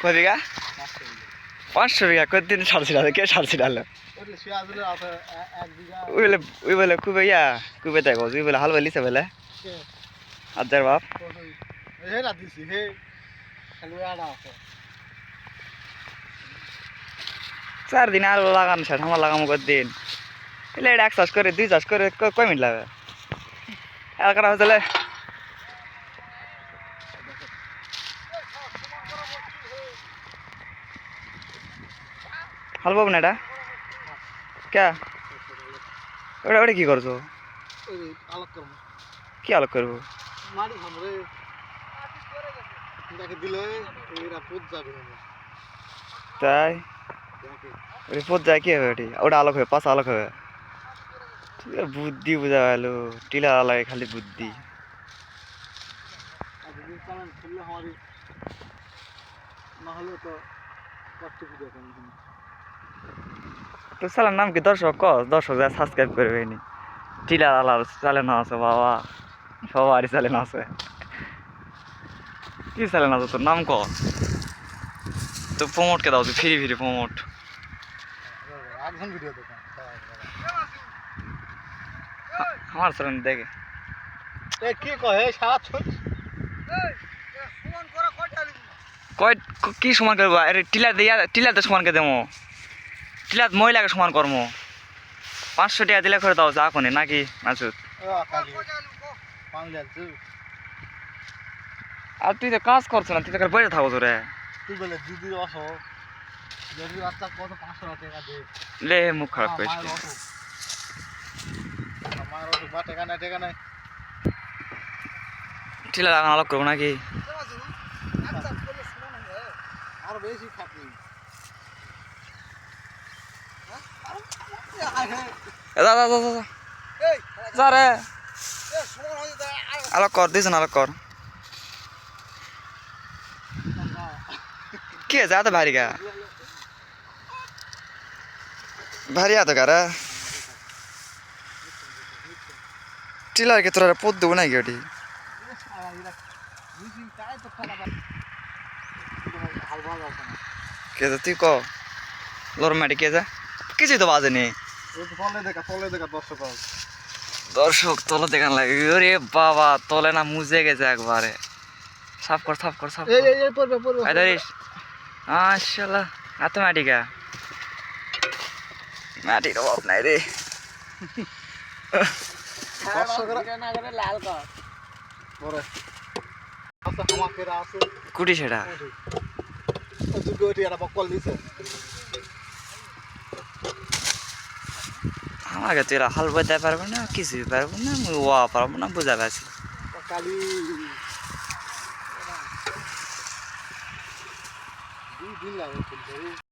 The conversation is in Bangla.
কয় বিঘা? পাঁচশো বিঘা। কতদিন সারছি ডালে কে এক বিঘা। ওই বলে ওই বলে কুবে ইয়া কুবে দেখো ওই বলে হাল বলিছে বলে। কে? আজার বাপ। চার দিন আর লাগানো শেষ আমার লাগামো কতদিন এলে এক চাষ করে দুই চাষ করে কয় মিনিট লাগে? হয়েছে হাল পাবো না এটা? কে ওটা ওটা কি করছ? কি আলোক করব? তাই? পথ যায় কি হবে ওটি? ওটা আলোক হবে পাঁচ আলোক হবে। বুদ্ধি বোঝা গেল। টিলা লাগে খালি বুদ্ধি। চালান খুললে আমারই না হলে তো কষ্ট ভিডিও করেন তো সালার নাম কি দর্শক? ক দর্শক যা সাবস্ক্রাইব করবে নি টিলা আলার চ্যানেল আছে বাবা। সবারই চ্যানেল আছে। কি চ্যানেল আছে তোর? নাম ক। তো প্রমোট কে দাও তুই ফ্রি ফ্রি প্রমোট একজন ভিডিও দেখেন আমার চ্যানেল দেখে। এ কি কয়? সারা ছুট। কয় ক- সমান করব? আরে, টিলা দিয়া টিলাতে সমান কে দেবো। টিলাত মহিলাকে সমান কর্ম পাঁচশো টাকা দিলে করে দাও, যা কোনে, নাকি, মাসুদ? আর তুই তো কাজ করছ না, তুই তো বসে থাকো তোরে তুই বলে দিদি লে, মুখ খারাপ নাই টিলা লাগানো আলোক করব নাকি আরও বেশি খাবি এ যা যা যা যা, যা। যা রে। আলোক কর দিস না আলোক কর। কি আছে এত ভারী গা। ভারী এত গারা টিলার কে তোরা পদ দেবো নাকি ওটি? কে তুই ক লোর মাটি কে যা কিছুই তো বাজে নেই দর্শক দর্শক তলে দেখান লাগে। ওরে বাবা তলে না মুজে গেছে একবারে। সাফ কর সাফ কর সাফ মাশাল্লাহ এত মাটি গা মাটির অভাব নাই রে। হামাকেরা আছে। কুটি সেটা। আমাকে তো এরা হাল বোঝাতে পারব না, কিছুই পারব না, আমি ওয়া পারব না, বোঝা পারছি